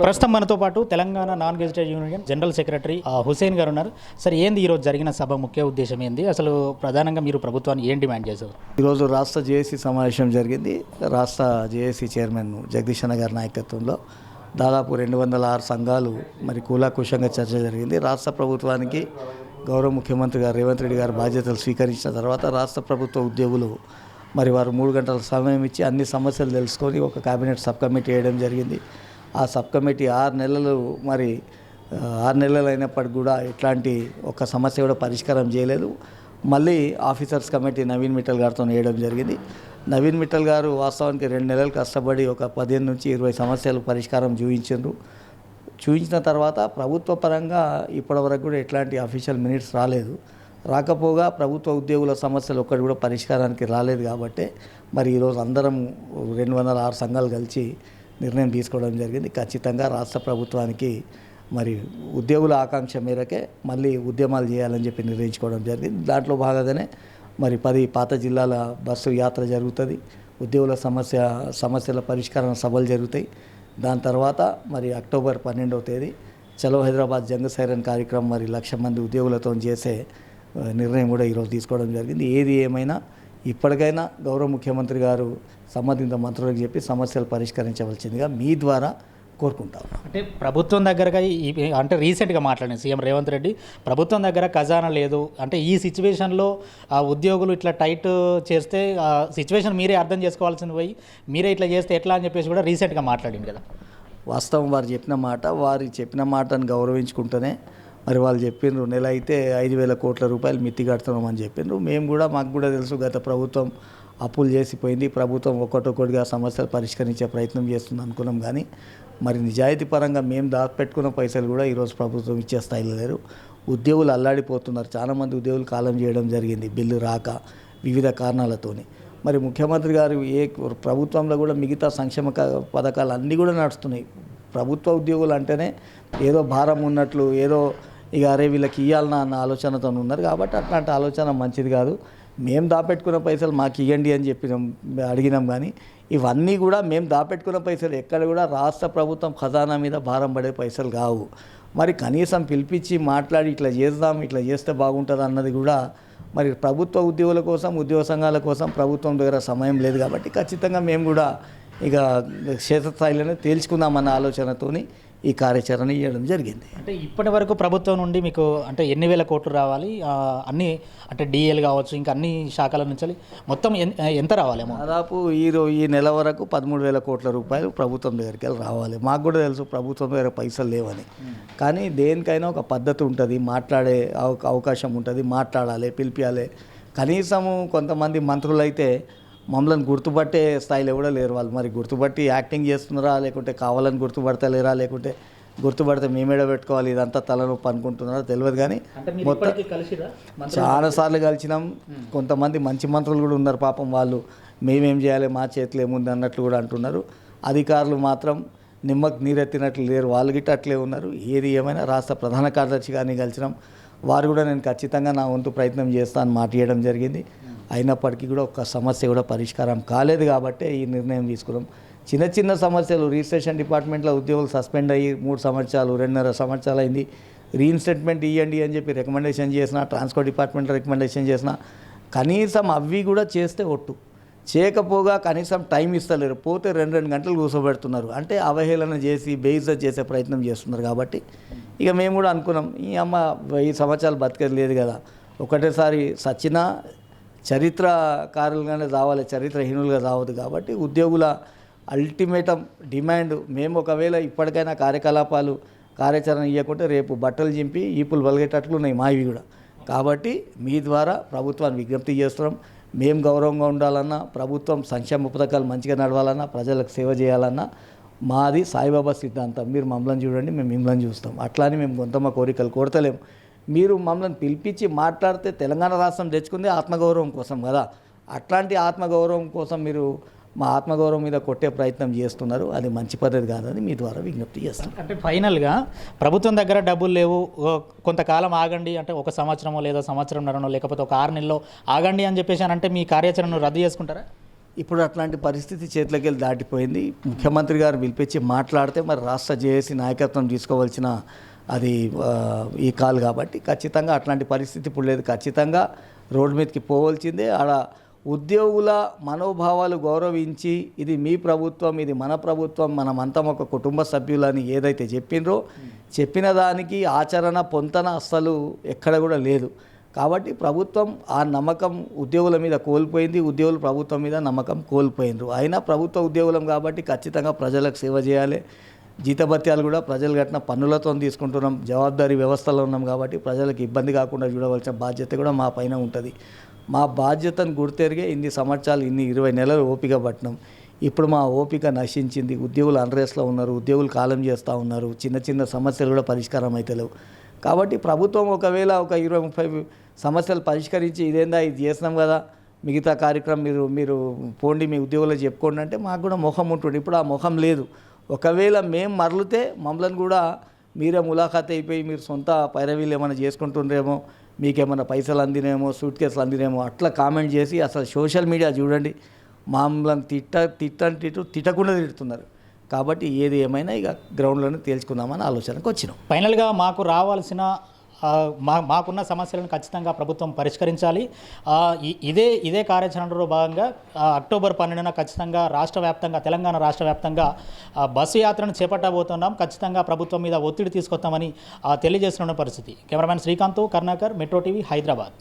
ప్రస్తుతం మనతో పాటు Telangana non gazetted union general secretary Hussain garu ఉన్నారు. సార్ ఏంది ఈరోజు జరిగిన సభ? ముఖ్య ఉద్దేశం ఏంది? అసలు ప్రధానంగా మీరు ప్రభుత్వాన్ని ఏం డిమాండ్ చేశారు? ఈరోజు రాష్ట్ర జేఏసీ సమావేశం జరిగింది. రాష్ట్ర జేఏసీ చైర్మన్ జగదీష్ గారి నాయకత్వంలో దాదాపు రెండు వందల ఆరు సంఘాలు మరి కూలాకుషంగా చర్చ జరిగింది. రాష్ట్ర ప్రభుత్వానికి గౌరవ ముఖ్యమంత్రి గారు రేవంత్ రెడ్డి గారు బాధ్యతలు స్వీకరించిన తర్వాత రాష్ట్ర ప్రభుత్వ ఉద్యోగులు మరి వారు మూడు గంటల సమయం ఇచ్చి అన్ని సమస్యలు తెలుసుకొని ఒక కేబినెట్ సబ్ కమిటీ వేయడం జరిగింది. ఆ సబ్ కమిటీ ఆరు నెలలు మరి ఆరు నెలలు అయినప్పటికి కూడా ఇట్లాంటి ఒక సమస్య కూడా పరిష్కారం చేయలేదు. మళ్ళీ ఆఫీసర్స్ కమిటీ నవీన్ మిట్టల్ గారితో వేయడం జరిగింది. నవీన్ మిట్టల్ గారు వాస్తవానికి రెండు నెలలు కష్టపడి ఒక పదిహేను నుంచి ఇరవై సమస్యలు పరిష్కారం చూపించారు చూపించిన తర్వాత ప్రభుత్వ పరంగా ఇప్పటివరకు కూడా ఎట్లాంటి అఫీషియల్ మినిట్స్ రాలేదు. రాకపోగా ప్రభుత్వ ఉద్యోగుల సమస్యలు ఒక్కటి కూడా పరిష్కారానికి రాలేదు కాబట్టి మరి ఈరోజు అందరం రెండు వందల ఆరు సంఘాలు కలిసి నిర్ణయం తీసుకోవడం జరిగింది. ఖచ్చితంగా రాష్ట్ర ప్రభుత్వానికి మరి ఉద్యోగుల ఆకాంక్ష మేరకే మళ్ళీ ఉద్యమాలు చేయాలని చెప్పి నిర్ణయించుకోవడం జరిగింది. దాంట్లో భాగంగానే మరి పది పాత జిల్లాల బస్సు యాత్ర జరుగుతుంది. ఉద్యోగుల సమస్య సమస్యల పరిష్కారం సభలు జరుగుతాయి. దాని తర్వాత మరి అక్టోబర్ పన్నెండవ తేదీ చలో హైదరాబాద్ జంగ సైరన్ కార్యక్రమం మరి లక్ష మంది ఉద్యోగులతో చేసే నిర్ణయం కూడా ఈరోజు తీసుకోవడం జరిగింది. ఏది ఏమైనా ఇప్పటికైనా గౌరవ ముఖ్యమంత్రి గారు సంబంధిత మంత్రులకు చెప్పి సమస్యలు పరిష్కరించవలసిందిగా మీ ద్వారా కోరుకుంటాం అంటే ప్రభుత్వం దగ్గరగా ఈ- అంటే రీసెంట్గా మాట్లాడింది సీఎం రేవంత్ రెడ్డి ప్రభుత్వం దగ్గర ఖజానా లేదు. అంటే ఈ సిచ్యువేషన్లో ఆ ఉద్యోగులు ఇట్లా టైట్ చేస్తే ఆ సిచ్యువేషన్ మీరే అర్థం చేసుకోవాల్సింది పోయి మీరే ఇట్లా చేస్తే ఎట్లా అని చెప్పేసి కూడా రీసెంట్గా మాట్లాడింది కదా. వాస్తవం వారు చెప్పిన మాట వారు చెప్పిన మాటను గౌరవించుకుంటూనే మరి వాళ్ళు చెప్పిండ్రు నెల అయితే ఐదు వేల కోట్ల రూపాయలు మిత్తి కడుతున్నామని చెప్పిండ్రు మేము కూడా మాకు కూడా తెలుసు గత ప్రభుత్వం అప్పులు చేసిపోయింది. ప్రభుత్వం ఒకటొకటిగా సమస్యలు పరిష్కరించే ప్రయత్నం చేస్తుంది అనుకున్నాం కానీ మరి నిజాయితీ పరంగా మేము దాచిపెట్టుకున్న పైసలు కూడా ఈరోజు ప్రభుత్వం ఇచ్చే స్థాయిలో లేరు. ఉద్యోగులు అల్లాడిపోతున్నారు. చాలామంది ఉద్యోగులు కాలం చేయడం జరిగింది బిల్లు రాక వివిధ కారణాలతోని. మరి ముఖ్యమంత్రి గారు ఏ ప్రభుత్వంలో కూడా మిగతా సంక్షేమ పథకాలు అన్నీ కూడా నడుస్తున్నాయి. ప్రభుత్వ ఉద్యోగులు అంటేనే ఏదో భారం ఉన్నట్లు ఏదో ఇక అరే వీళ్ళకి ఇవ్వాలన్నా అన్న ఆలోచనతో ఉన్నారు కాబట్టి అట్లాంటి ఆలోచన మంచిది కాదు. మేము దాపెట్టుకున్న పైసలు మాకు ఇవ్వండి అని చెప్పినాం అడిగినాం కానీ ఇవన్నీ కూడా మేము దాపెట్టుకున్న పైసలు ఎక్కడ కూడా రాష్ట్ర ప్రభుత్వం ఖజానా మీద భారం పడే పైసలు కావు. మరి కనీసం పిలిపించి మాట్లాడి ఇట్లా చేద్దాం ఇట్లా చేస్తే బాగుంటుంది అన్నది కూడా మరి ప్రభుత్వ ఉద్యోగుల కోసం ఉద్యోగ సంఘాల కోసం ప్రభుత్వం దగ్గర సమయం లేదు కాబట్టి ఖచ్చితంగా మేము కూడా ఇక క్షేత్రస్థాయిలోనే తేల్చుకుందామన్న ఆలోచనతోని ఈ కార్యాచరణ చేయడం జరిగింది. అంటే ఇప్పటి వరకు ప్రభుత్వం నుండి మీకు అంటే ఎన్ని వేల కోట్లు రావాలి? అన్ని అంటే డిఎల్ కావచ్చు ఇంకా అన్ని శాఖల నుంచి మొత్తం ఎంత రావాలి దాదాపు ఈ ఈ నెల వరకు పదమూడు వేల కోట్ల రూపాయలు ప్రభుత్వం దగ్గరికి వెళ్ళి రావాలి. మాకు కూడా తెలుసు ప్రభుత్వం దగ్గర పైసలు లేవని. కానీ దేనికైనా ఒక పద్ధతి ఉంటుంది. మాట్లాడే అవ- అవకాశం ఉంటుంది. మాట్లాడాలి పిలిపియాలి. కనీసము కొంతమంది మంత్రులు అయితే మమ్మల్ని గుర్తుపట్టే స్థాయిలో కూడా లేరు వాళ్ళు. మరి గుర్తుపట్టి యాక్టింగ్ చేస్తున్నారా లేకుంటే కావాలని గుర్తుపడతలేరా లేకుంటే గుర్తుపడితే మేమేడ పెట్టుకోవాలి ఇదంతా తలనొప్పి అనుకుంటున్నారా తెలియదు కానీ అంటే మీరు ఇప్పటికీ కలిసిరా? చాలా సార్లు కలిసినాం. కొంతమంది మంచి మంత్రులు కూడా ఉన్నారు పాపం వాళ్ళు. మేమేం చేయాలి మా చేతిలో ఏముంది అన్నట్లు కూడా అంటున్నారు. అధికారులు మాత్రం నిమ్మకు నీరెత్తినట్లు లేరు. వాళ్ళు గిట్ట అట్లే ఉన్నారు. ఏది ఏమైనా రాష్ట్ర ప్రధాన కార్యదర్శి గారిని కలిసినాం. వారు కూడా నేను ఖచ్చితంగా నా వంతు ప్రయత్నం చేస్తాను మాట ఇవ్వడం జరిగింది. అయినప్పటికీ కూడా ఒక సమస్య కూడా పరిష్కారం కాలేదు కాబట్టి ఈ నిర్ణయం తీసుకున్నాం. చిన్న చిన్న సమస్యలు రిజిస్ట్రేషన్ డిపార్ట్మెంట్లో ఉద్యోగులు సస్పెండ్ అయ్యి మూడు సంవత్సరాలు రెండున్నర సంవత్సరాలు అయింది రీఇన్స్టేట్మెంట్ ఇవ్వండి అని చెప్పి రికమెండేషన్ చేసిన ట్రాన్స్పోర్ట్ డిపార్ట్మెంట్లో రికమెండేషన్ చేసిన కనీసం అవి కూడా చేస్తే ఒట్టు. చేయకపోగా కనీసం టైం ఇస్తలేరు. పోతే రెండు రెండు గంటలు కూర్చోబెడుతున్నారు అంటే అవహేళన చేసి బేయిజత్ చేసే ప్రయత్నం చేస్తున్నారు కాబట్టి ఇక మేము కూడా అనుకున్నాం ఈ అమ్మ వెయ్యి సంవత్సరాలు బతకలేదు లేదు కదా. ఒకటేసారి సచ్చినా చరిత్రకారులుగానే రావాలి చరిత్రహీనులుగా రావద్దు కాబట్టి ఉద్యోగుల అల్టిమేటం డిమాండ్ మేము ఒకవేళ ఇప్పటికైనా కార్యకలాపాలు కార్యాచరణ ఇవ్వకుంటే రేపు బట్టలు చింపి ఈపులు వలిగేటట్లు ఉన్నాయి మావి కూడా. కాబట్టి మీ ద్వారా ప్రభుత్వాన్ని విజ్ఞప్తి చేస్తున్నాం. మేము గౌరవంగా ఉండాలన్నా ప్రభుత్వం సంక్షేమ పథకాలు మంచిగా నడవాలన్నా ప్రజలకు సేవ చేయాలన్నా మాది సాయిబాబా సిద్ధాంతం. మీరు మమ్మల్ని చూడండి మేము మిమ్మల్ని చూస్తాం. అట్లానే మేము కొంతమ కోరికలు కోరతలేము మీరు మమ్మల్ని పిలిపించి మాట్లాడితే తెలంగాణ రాష్ట్రం తెచ్చుకుంది ఆత్మగౌరవం కోసం కదా. అట్లాంటి ఆత్మగౌరవం కోసం మీరు మా ఆత్మగౌరవం మీద కొట్టే ప్రయత్నం చేస్తున్నారు. అది మంచి పద్ధతి కాదని మీ ద్వారా విజ్ఞప్తి చేస్తాం అంటే ఫైనల్గా ప్రభుత్వం దగ్గర డబ్బులు లేవు. కొంతకాలం ఆగండి అంటే ఒక సంవత్సరమో లేదా సంవత్సరంన్నరనో లేకపోతే ఒక ఆరు నెలలో ఆగండి అని చెప్పేసి అంటే మీ కార్యాచరణను రద్దు చేసుకుంటారా? ఇప్పుడు అట్లాంటి పరిస్థితి చేతులకి వెళ్ళి దాటిపోయింది. ముఖ్యమంత్రి గారు పిలిపించి మాట్లాడితే మరి రాష్ట్ర జేఏసీ నాయకత్వం తీసుకోవాల్సిన అది ఈ కాల్ కాబట్టి ఖచ్చితంగా అట్లాంటి పరిస్థితి ఇప్పుడు లేదు. ఖచ్చితంగా రోడ్డు మీదకి పోవాల్సిందే. ఆడ ఉద్యోగుల మనోభావాలు గౌరవించి ఇది మీ ప్రభుత్వం ఇది మన ప్రభుత్వం మనమంతా ఒక కుటుంబ సభ్యులని ఏదైతే చెప్పిండ్రో చెప్పిన దానికి ఆచరణ పొంతన అస్సలు ఎక్కడ కూడా లేదు. కాబట్టి ప్రభుత్వం ఆ నమ్మకం ఉద్యోగుల మీద కోల్పోయింది. ఉద్యోగులు ప్రభుత్వం మీద నమ్మకం కోల్పోయినరు అయినా ప్రభుత్వ ఉద్యోగులం కాబట్టి ఖచ్చితంగా ప్రజలకు సేవ చేయాలి. జీతభత్యాలు కూడా ప్రజలు కట్టిన పన్నులతో తీసుకుంటున్నాం జవాబారీ వ్యవస్థలో ఉన్నాం కాబట్టి ప్రజలకు ఇబ్బంది కాకుండా చూడవలసిన బాధ్యత కూడా మా పైన ఉంటుంది. మా బాధ్యతను గుర్తెరిగే ఇన్ని సంవత్సరాలు ఇన్ని ఇరవై నెలలు ఓపిక పట్టినాం. ఇప్పుడు మా ఓపిక నశించింది. ఉద్యోగులు అన్రెస్ట్లో ఉన్నారు ఉద్యోగులు కాలం చేస్తూ ఉన్నారు. చిన్న చిన్న సమస్యలు కూడా పరిష్కారం అవుతలేవు కాబట్టి ప్రభుత్వం ఒకవేళ ఒక ఇరవై ముప్పై సమస్యలు పరిష్కరించి ఇదేందా ఇది చేసినాం కదా మిగతా కార్యక్రమం మీరు మీరు పోండి మీ ఉద్యోగులు చెప్పుకోండి అంటే మాకు కూడా ముఖం ఉంటుంది. ఇప్పుడు ఆ ముఖం లేదు. ఒకవేళ మేము మరలితే మమ్మల్ని కూడా మీరే ములాఖాత్ అయిపోయి మీరు సొంత పైరవీలు ఏమైనా చేసుకుంటుండ్రేమో మీకేమైనా పైసలు అందినేమో సూట్ కేసులు అందినేమో అట్లా కామెంట్ చేసి అసలు సోషల్ మీడియా చూడండి. మమ్మల్ని తిట్ట తిట్టని తిట్టు తిట్టకుండా తిడుతున్నారు. కాబట్టి ఏది ఏమైనా ఇక గ్రౌండ్లోనే తేల్చుకుందామని ఆలోచనకు వచ్చినాం. ఫైనల్గా మాకు రావాల్సిన మా మాకున్న సమస్యలను ఖచ్చితంగా ప్రభుత్వం పరిష్కరించాలి. ఇదే ఇదే కార్యాచరణలో భాగంగా అక్టోబర్ పన్నెండున ఖచ్చితంగా రాష్ట్ర వ్యాప్తంగా తెలంగాణ రాష్ట్ర వ్యాప్తంగా బస్సు యాత్రను చేపట్టబోతున్నాం. ఖచ్చితంగా ప్రభుత్వం మీద ఒత్తిడి తీసుకొస్తామని ఆ, తెలియజేస్తున్న పరిస్థితి. Cameraman Srikanth Karnakar metro TV Hyderabad.